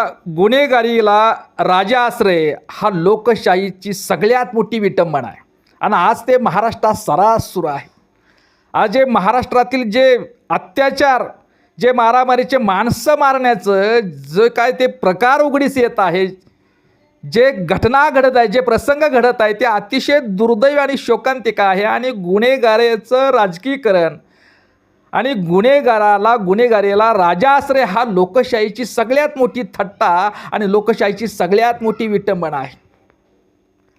गुन्हेगारीला राजा आश्रय हा लोकशाहीची सगळ्यात मोठी विटंबना आहे. आणि आज ते महाराष्ट्रात सरास सुरू आहे. आज जे महाराष्ट्रातील जे अत्याचार जे मारामारीचे माणसं मारण्याचं जे काय ते प्रकार उघडीस येत आहे जे घटना घडत आहे जे प्रसंग घडत आहे ते अतिशय दुर्दैव आणि शोकांतिका आहे. आणि गुन्हेगारीचं राजकीकरण आणि गुन्हेगाराला गुन्हेगारीला राजाश्रय हा लोकशाहीची सगळ्यात मोठी थट्टा आणि लोकशाहीची सगळ्यात मोठी विटंबना आहे.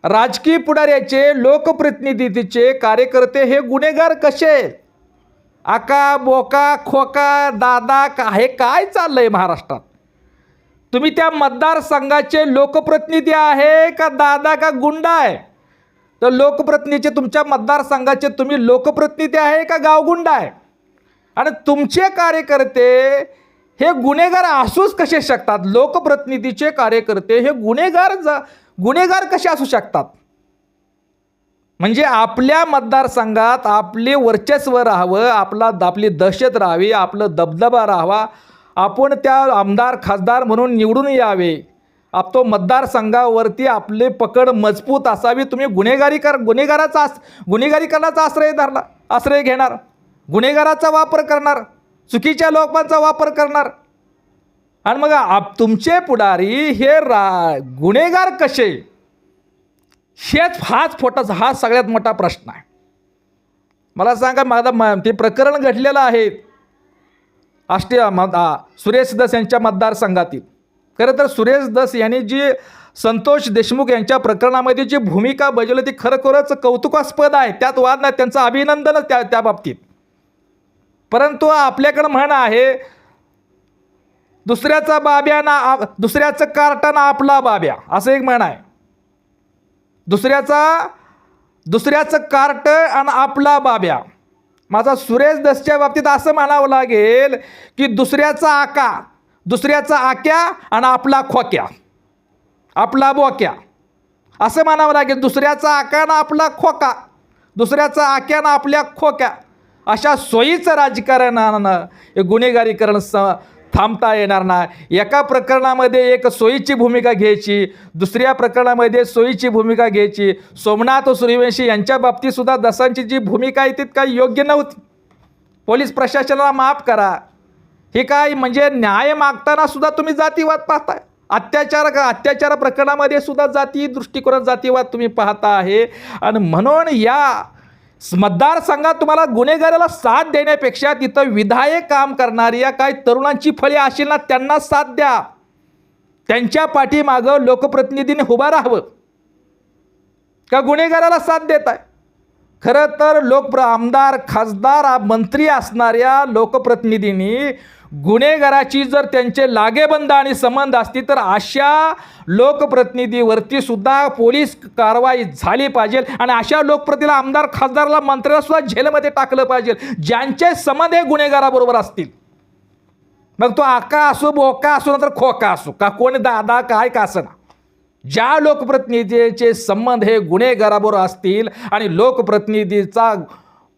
राजकीय पुढाऱ्याचे लोकप्रतिनिधीचे कार्यकर्ते हे गुन्हेगार कसे आका बोका खोका दादा का हे काय चाललंय महाराष्ट्रात? तुम्ही त्या मतदारसंघाचे लोकप्रतिनिधी आहे का दादा का गुंडा आहे? तर लोकप्रतिनिधीचे तुमच्या मतदारसंघाचे तुम्ही लोकप्रतिनिधी आहे का गावगुंडा आहे? आणि तुमचे कार्यकर्ते हे गुन्हेगार असूच कसे शकतात? लोकप्रतिनिधीचे कार्यकर्ते हे गुन्हेगार जा गुन्हेगार कसे असू शकतात? म्हणजे आपल्या मतदारसंघात आपले वर्चस्व राहावं आपला आपली दहशत राहावी आपलं दबदबा राहावा. आपण त्या आमदार खासदार म्हणून निवडून यावे. आप तो मतदारसंघावरती आपले पकड मजबूत असावी. तुम्ही गुन्हेगारी कर गुन्हेगाराचा आस गुन्हेगारी करण्याचा आश्रय धरला आश्रय घेणार. गुन्हेगाराचा वापर करणार चुकीच्या लोकांचा वापर करणार. आणि मग आप तुमचे पुढारी हे रा गुन्हेगार कसे? हेच हाच फोटाचा हा सगळ्यात मोठा प्रश्न आहे. मला सांगा माझा म ते प्रकरण घडलेलं आहे. आष्टी मत सुरेश दस यांच्या मतदारसंघातील. खरं तर सुरेश दस यांनी जी संतोष देशमुख यांच्या प्रकरणामध्ये जी भूमिका बजावली ती खरोखरच कौतुकास्पद आहे. त्यात वाद नाही त्यांचं अभिनंदनच त्या त्या बाबतीत. परंतु आपल्याकडं म्हण आहे दुसऱ्याचा बाब्या ना दुसऱ्याचं कार्टन आपला बाब्या असं एक म्हण आहे. दुसऱ्याचा दुसऱ्याचं कार्ट आणि आपला बाब्या. माझा सुरेश दसच्या बाबतीत असं म्हणावं लागेल की दुसऱ्याचा आका दुसऱ्याचा आक्या आणि आपला खोक्या आपला बोक्या. असं म्हणावं लागेल दुसऱ्याचा आका ना आपला खोका दुसऱ्याचा आक्या ना आपल्या खोक्या. अशा सोयीचं राजकारणानं गुन्हेगारीकरण स थांबता येणार नाही. एका प्रकरणामध्ये एक सोयीची भूमिका घ्यायची दुसऱ्या प्रकरणामध्ये सोयीची भूमिका घ्यायची. सोमनाथ सूर्यवंशी यांच्या बाबतीतसुद्धा दसांची जी भूमिका आहे ती काही योग्य नव्हती. पोलीस प्रशासनाला माफ करा. हे काय म्हणजे न्याय मागताना सुद्धा तुम्ही जातीवाद पाहताय. अत्याचार अत्याचार प्रकरणामध्ये सुद्धा जाती दृष्टिकोन जातीवाद तुम्ही पाहता आहे. आणि म्हणून या मतदारसंघात तुम्हाला गुन्हेगाराला साथ देण्यापेक्षा तिथं विधायक काम करणारी या काही तरुणांची फळे असेल ना त्यांना साथ द्या. त्यांच्या पाठीमागं लोकप्रतिनिधीने उभं राहावं. का गुन्हेगाराला साथ देत आहे खरं तर लोकप्र आमदार खासदार मंत्री असणाऱ्या लोकप्रतिनिधींनी गुन्हेगाराची जर त्यांचे लागेबंद आणि संबंध असतील तर अशा लोकप्रतिनिधीवरती सुद्धा पोलीस कारवाई झाली पाहिजे आणि अशा लोकप्रतिला आमदार खासदारला मंत्र्याला सुद्धा झेलमध्ये टाकलं पाहिजे ज्यांचे संबंध हे गुन्हेगाराबरोबर असतील. मग तो आका असो बोका असो नंतर खोका असो का कोणी दादा काय का असं ना. ज्या लोकप्रतिनिधीचे संबंध हे गुन्हेगाराबरोबर असतील आणि लोकप्रतिनिधीचा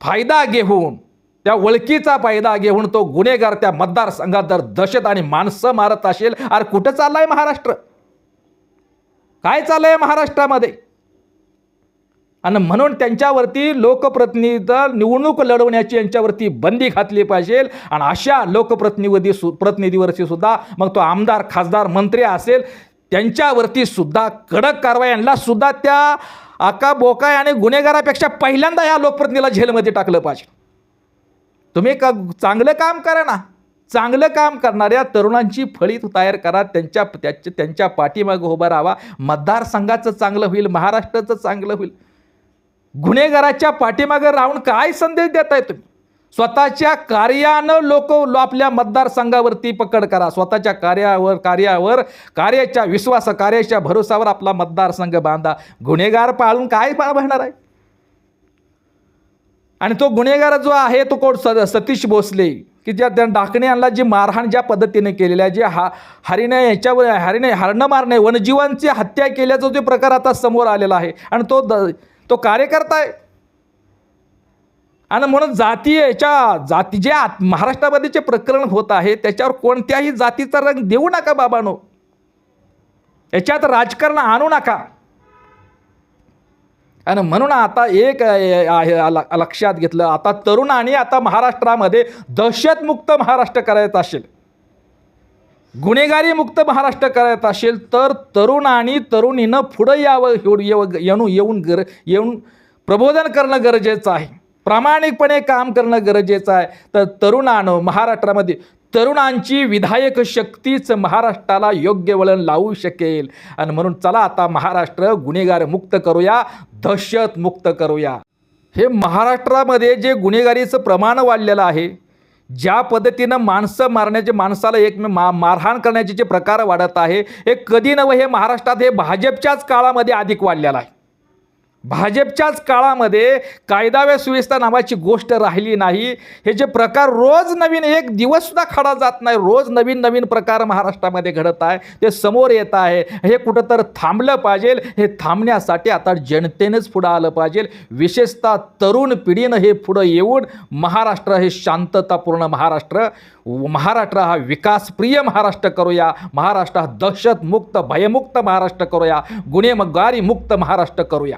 फायदा घेऊन त्या ओळखीचा फायदा घेऊन तो गुन्हेगार त्या मतदारसंघात जर दहशत आणि माणसं मारत असेल अरे कुठं चाललंय महाराष्ट्र? काय चाललंय महाराष्ट्रामध्ये? आणि म्हणून त्यांच्यावरती लोकप्रतिनिधी निवडणूक लढवण्याची यांच्यावरती बंदी घातली पाहिजे आणि अशा लोकप्रतिनिधी सु प्रतिनिधीवरती सुद्धा मग तो आमदार खासदार मंत्री असेल त्यांच्यावरती सुद्धा कडक कारवायांना सुद्धा त्या आका बोकाय आणि गुन्हेगारापेक्षा पहिल्यांदा या लोकप्रतिनिधीला झेलमध्ये टाकलं पाहिजे. तुम्ही का चांगलं काम करा ना. चांगलं काम करणाऱ्या तरुणांची फळी तयार करा. त्यांच्या त्याच्या त्यांच्या पाठीमागं उभा राहावा. मतदारसंघाचं चांगलं होईल महाराष्ट्राचं चांगलं होईल. गुन्हेगाराच्या पाठीमागं राहून काय संदेश देताय तुम्ही? स्वतःच्या कार्यानं लोक आपल्या मतदारसंघावरती पकड करा. स्वतःच्या कार्यावर कार्यावर कार्याच्या विश्वास कार्याच्या भरोसावर आपला मतदारसंघ बांधा. गुन्हेगार पाळून काय पाहणार आहे? आणि तो गुन्हेगार जो आहे तो कोण? स सतीश भोसले. की ज्या त्या डाकण्यांना जी मारहाण ज्या पद्धतीने केलेल्या आहे जे हा हरिणे याच्यावर हरिणे हरणं मारणे वनजीवांची हत्या केल्याचा जो प्रकार आता समोर आलेला आहे. आणि तो द तो कार्यकर्ता आहे. आणि म्हणून जाती याच्या जाती जे आत महाराष्ट्रामध्ये जे प्रकरण होत आहे त्याच्यावर कोणत्याही जातीचा रंग देऊ नका बाबानो. याच्यात राजकारण आणू नका. आणि म्हणून आता एक आहे लक्षात घेतलं आता तरुणांनी आता महाराष्ट्रामध्ये दहशतमुक्त महाराष्ट्र करायचं असेल. गुन्हेगारी मुक्त महाराष्ट्र करायचं असेल तर तरुण आणि तरुणीनं पुढं यावं येऊ- येऊन येऊन गर येऊन प्रबोधन करणं गरजेचं आहे. प्रामाणिकपणे काम करणं गरजेचं आहे. तर तरुणानं महाराष्ट्रामध्ये तरुणांची विधायक शक्तीच महाराष्ट्राला योग्य वळण लावू शकेल. आणि म्हणून चला आता महाराष्ट्र गुन्हेगार मुक्त करूया दहशत मुक्त करूया. हे महाराष्ट्रामध्ये जे गुन्हेगारीचं प्रमाण वाढलेलं आहे ज्या पद्धतीनं माणसं मारण्याचे माणसाला एक मा मारहाण करण्याचे जे प्रकार वाढत आहे हे कधी नवं हे महाराष्ट्रात हे भाजपच्याच काळामध्ये अधिक वाढलेलं आहे. भाजपच्याच काळामध्ये कायदा व सुव्यवस्था नावाची गोष्ट राहिली नाही. हे जे प्रकार रोज नवीन एक दिवससुद्धा खडा जात नाही. रोज नवीन नवीन प्रकार महाराष्ट्रामध्ये घडत आहे. ते समोर येत आहे. हे कुठं तर थांबलं पाहिजे. हे थांबण्यासाठी आता जनतेनंच पुढं आलं पाहिजे. विशेषतः तरुण पिढीनं हे पुढं येऊन महाराष्ट्र हे शांततापूर्ण महाराष्ट्र महाराष्ट्र हा विकासप्रिय महाराष्ट्र करूया. महाराष्ट्र हा दहशतमुक्त भयमुक्त महाराष्ट्र करूया. गुन्हेगारीमुक्त महाराष्ट्र करूया.